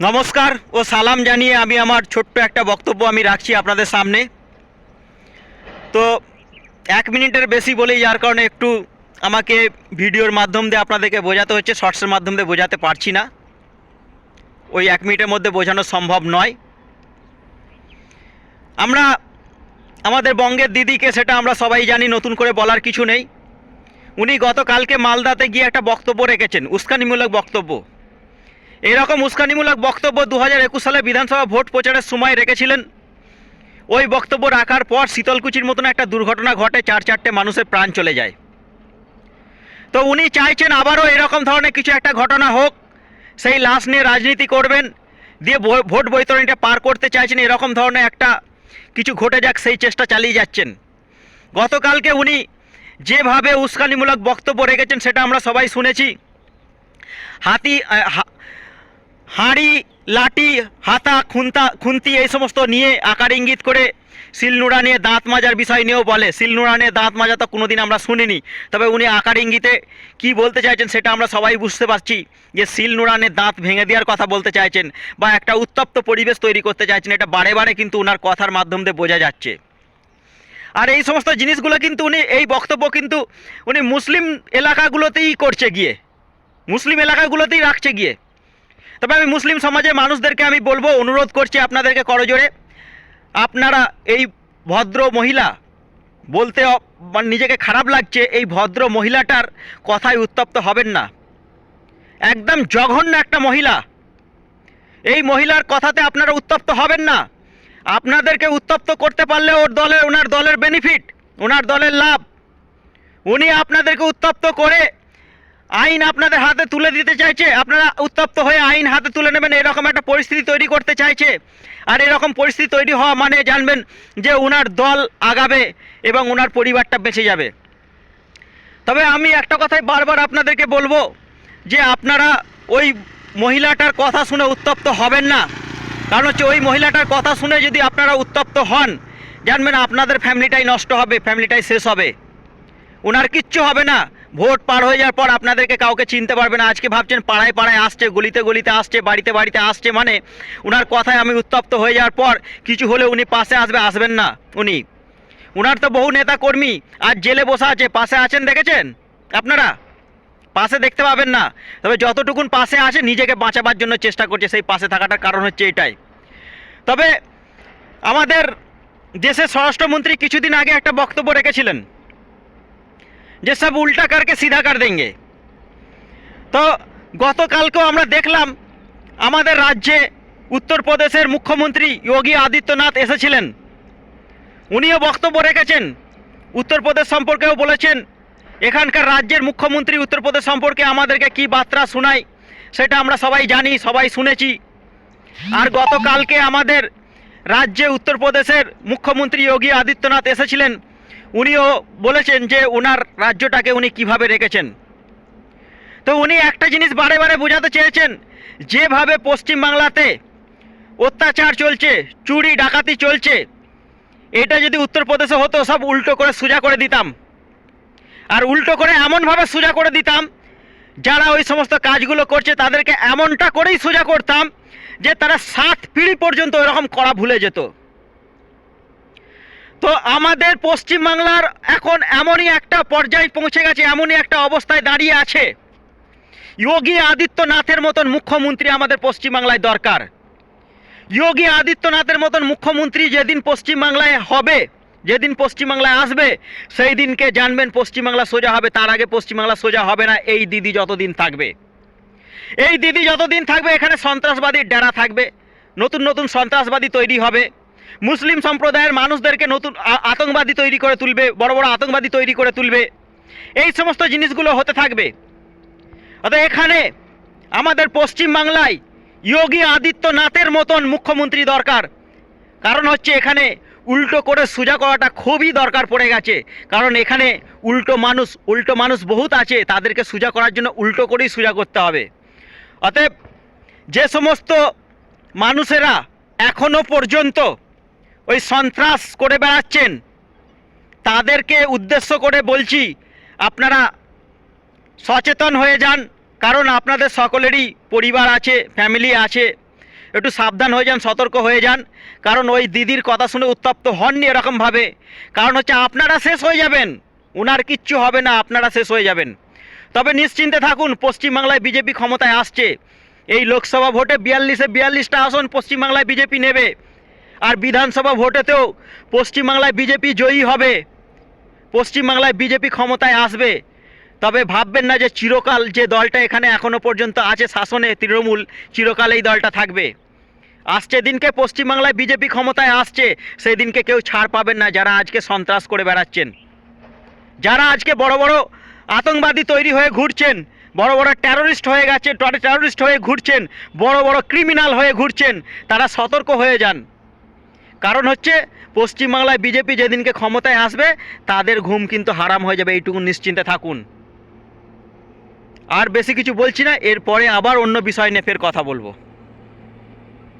নমস্কার ও সালাম জানিয়ে আমি আমার ছোট্ট একটা বক্তব্য আমি রাখছি আপনাদের সামনে। তো এক মিনিটের বেশি বলেই যার কারণে একটু আমাকে ভিডিওর মাধ্যম দিয়ে আপনাদেরকে বোঝাতে হচ্ছে, শর্টসের মাধ্যম দিয়ে বোঝাতে পারছি না। ওই এক মিনিটের মধ্যে বোঝানো সম্ভব নয়। আমরা আমাদের বঙ্গের দিদিকে সেটা আমরা সবাই জানি, নতুন করে বলার কিছু নেই। উনি গতকালকে মালদাতে গিয়ে একটা বক্তব্য রেখেছেন, উস্কানিমূলক বক্তব্য। এরকম উস্কানিমূলক বক্তব্য দু হাজার একুশ সালে বিধানসভা ভোট প্রচারের সময় রেখেছিলেন। ওই বক্তব্য রাখার পর শীতলকুচির মতন একটা দুর্ঘটনা ঘটে, চার চারটে মানুষের প্রাণ চলে যায়। তো উনি চাইছেন আবারও এরকম ধরনের কিছু একটা ঘটনা হোক, সেই লাশ নিয়ে রাজনীতি করবেন, দিয়ে ভোট বৈতরণীটা পার করতে চাইছেন, এরকম ধরনের একটা কিছু ঘটে যাক, সেই চেষ্টা চালিয়ে যাচ্ছেন। গতকালকে উনি যেভাবে উস্কানিমূলক বক্তব্য রেখেছেন, সেটা আমরা সবাই শুনেছি। হাতি হাঁড়ি, লাঠি, হাতা, খুন্তা, খুন্তি এই সমস্ত নিয়ে আকার ইঙ্গিত করে শিলনোড়া নিয়ে দাঁত মাজার বিষয় নিয়েও বলে। শিলনোড়া নিয়ে দাঁত মাজা তো কোনোদিন আমরা শুনিনি। তবে উনি আকার ইঙ্গিতে কি বলতে চাইছেন সেটা আমরা সবাই বুঝতে পারছি যে শিলনোড়া নিয়ে দাঁত ভেঙে দেওয়ার কথা বলতে চাইছেন বা একটা উত্তপ্ত পরিবেশ তৈরি করতে চাইছেন, এটা বারে বারে কিন্তু ওনার কথার মাধ্যম দিয়ে বোঝা যাচ্ছে। আর এই সমস্ত জিনিসগুলো কিন্তু উনি, এই বক্তব্য কিন্তু উনি মুসলিম এলাকাগুলোতেই করছে গিয়ে। মুসলিম এলাকাগুলোতেই রাখছে গিয়ে। তবে আমি মুসলিম সমাজের মানুষদেরকে আমি বলব, অনুরোধ করছি আপনাদেরকে করজোরে আপনারা এই ভদ্র মহিলা বলতে মানে নিজেকে খারাপ লাগছে, এই ভদ্র মহিলাটার কথায় উত্তপ্ত হবেন না। একদম জঘন্য একটা মহিলা। এই মহিলার কথাতে আপনারা উত্তপ্ত হবেন না। আপনাদেরকে উত্তপ্ত করতে পারলে ওর দলের ওনার দলের বেনিফিট ওনার দলের লাভ। উনি আপনাদেরকে উত্তপ্ত করে আইন আপনাদের হাতে তুলে দিতে চাইছে। আপনারা উত্তপ্ত হয়ে আইন হাতে তুলে নেবেন, এরকম একটা পরিস্থিতি তৈরি করতে চাইছে। আর এরকম পরিস্থিতি তৈরি হওয়া মানে জানবেন যে ওনার দল আগাবে এবং ওনার পরিবারটা বেঁচে যাবে। তবে আমি একটা কথাই বারবার আপনাদেরকে বলব যে আপনারা ওই মহিলাটার কথা শুনে উত্তপ্ত হবেন না। কারণ হচ্ছে ওই মহিলাটার কথা শুনে যদি আপনারা উত্তপ্ত হন, জানবেন আপনাদের ফ্যামিলিটাই নষ্ট হবে ফ্যামিলিটাই শেষ হবে। ওনার কিচ্ছু হবে না। ভোট পার হয়ে যাওয়ার পর আপনাদেরকে কাউকে চিনতে পারবে না। আজকে ভাবছেন পাড়ায় পাড়ায় আসছে, গলিতে গলিতে আসছে, বাড়িতে বাড়িতে আসছে মানে ওনার কথায় আমি উত্তপ্ত হয়ে যাওয়ার পর কিছু হলে উনি পাশে আসবে, আসবেন না উনি। ওনার তো বহু নেতা কর্মী আজ জেলে বসে আছে, পাশে আছেন দেখেছেন আপনারা? পাশে দেখতে পাবেন না। তবে যতটুকুন পাশে আছে নিজেকে বাঁচাবার জন্য চেষ্টা করছে, সেই পাশে থাকাটার কারণ হচ্ছে এটাই। তবে আমাদের দেশের স্বরাষ্ট্রমন্ত্রী কিছুদিন আগে একটা বক্তব্য রেখেছিলেন। যে সব উল্টা করকে সিধা কর দেंगे তো গতকালকেও আমরা দেখলাম, আমাদের রাজ্যে উত্তরপ্রদেশের মুখ্যমন্ত্রী যোগী আদিত্যনাথ এসেছিলেন। উনিও বক্তব্য রেখেছেন, উত্তরপ্রদেশ সম্পর্কেও বলেছেন, এখানকার রাজ্যের মুখ্যমন্ত্রী উত্তরপ্রদেশ সম্পর্কে আমাদেরকে কি বার্তা শোনায়, সেটা আমরা সবাই জানি, সবাই শুনেছি। আর গতকালকে আমাদের রাজ্যে উত্তরপ্রদেশের মুখ্যমন্ত্রী যোগী আদিত্যনাথ এসেছিলেন উনিও বলেছেন যে ওনার রাজ্যটাকে উনি কীভাবে রেখেছেন। তো উনি একটা জিনিস বারে বারে বোঝাতে চেয়েছেন, যেভাবে পশ্চিমবাংলাতে অত্যাচার চলছে, চুরি, ডাকাতি চলছে, এটা যদি উত্তরপ্রদেশে হতো, সব উল্টো করে সোজা করে দিতাম। আর উল্টো করে এমনভাবে সোজা করে দিতাম, যারা ওই সমস্ত কাজগুলো করছে, তাদেরকে এমনটা করেই সোজা করতাম, যে তারা সাত পিঁড়ি পর্যন্ত এরকম করা ভুলে যেত। তো আমাদের পশ্চিমবাংলার এখন এমনই একটা পর্যায়ে পৌঁছে গেছে, এমনই একটা অবস্থায় দাঁড়িয়ে আছে। যোগী আদিত্যনাথের মতন মুখ্যমন্ত্রী আমাদের পশ্চিমবাংলায় দরকার। যোগী আদিত্যনাথের মতন মুখ্যমন্ত্রী যেদিন পশ্চিমবাংলায় হবে, যেদিন পশ্চিমবাংলায় আসবে, সেই দিনকে জানবেন পশ্চিমবাংলা সোজা হবে, তার আগে পশ্চিমবাংলা সোজা হবে না, এই দিদি যতদিন থাকবে। এই দিদি যতদিন থাকবে, এখানে সন্ত্রাসবাদীর ডেরা থাকবে, নতুন নতুন সন্ত্রাসবাদী তৈরি হবে। মুসলিম সম্প্রদায়ের মানুষদেরকে নতুন আতঙ্কবাদী তৈরি করে তুলবে, বড় বড় আতঙ্কবাদী তৈরি করে তুলবে। এই সমস্ত জিনিসগুলো হতে থাকবে। অর্থাৎ এখানে আমাদের পশ্চিম বাংলায় যোগী আদিত্যনাথের মতন মুখ্যমন্ত্রী দরকার। কারণ হচ্ছে এখানে উল্টো করে সোজা করাটা খুবই দরকার পড়ে গেছে। কারণ এখানে উল্টো মানুষ উল্টো মানুষ বহুত আছে, তাদেরকে সোজা করার জন্য উল্টো করেই সোজা করতে হবে। অতএব যে সমস্ত মানুষেরা এখনও পর্যন্ত ওই সন্ত্রাস করে বেড়াচ্ছেন। তাদেরকে উদ্দেশ্য করে বলছি, আপনারা সচেতন হয়ে যান, কারণ আপনাদের সকলেরই পরিবার আছে ফ্যামিলি আছে। একটু সাবধান হয়ে যান, সতর্ক হয়ে যান। কারণ ওই দিদির কথা শুনে উত্তপ্ত হননি এরকমভাবে। কারণ হচ্ছে আপনারা শেষ হয়ে যাবেন। উনার কিচ্ছু হবে না, আপনারা শেষ হয়ে যাবেন। তবে নিশ্চিন্তে থাকুন, পশ্চিমবাংলায় বিজেপি ক্ষমতায় আসছে। এই লোকসভা ভোটে বিয়াল্লিশে বিয়াল্লিশটা আসন পশ্চিমবাংলায় বিজেপি নেবে। আর বিধানসভা ভোটেতেও পশ্চিমবাংলায় বিজেপি জয়ী হবে। পশ্চিমবাংলায় বিজেপি ক্ষমতায় আসবে। তবে ভাববেন না যে চিরকাল যে দলটা এখানে এখনও পর্যন্ত আছে শাসনে তৃণমূল, চিরকাল এই দলটা থাকবে। আসছে দিনকে পশ্চিমবাংলায় বিজেপি ক্ষমতায় আসছে সেই দিনকে কেউ ছাড় পাবেন না যারা আজকে সন্ত্রাস করে বেড়াচ্ছেন। যারা আজকে বড় বড় আতঙ্কবাদী তৈরি হয়ে ঘুরছেন, বড় বড় টেররিস্ট হয়ে গেছে টেররিস্ট হয়ে ঘুরছেন, বড় বড় ক্রিমিনাল হয়ে ঘুরছেন, তারা সতর্ক হয়ে যান। কারণ হচ্ছে পশ্চিমবাংলায় বিজেপি যেদিনকে ক্ষমতায় আসবে, তাদের ঘুম কিন্তু হারাম হয়ে যাবে, এইটুকু নিশ্চিন্তে থাকুন। আর বেশি কিছু বলছি না, এরপরে আবার অন্য বিষয় নিয়ে ফের কথা বলব।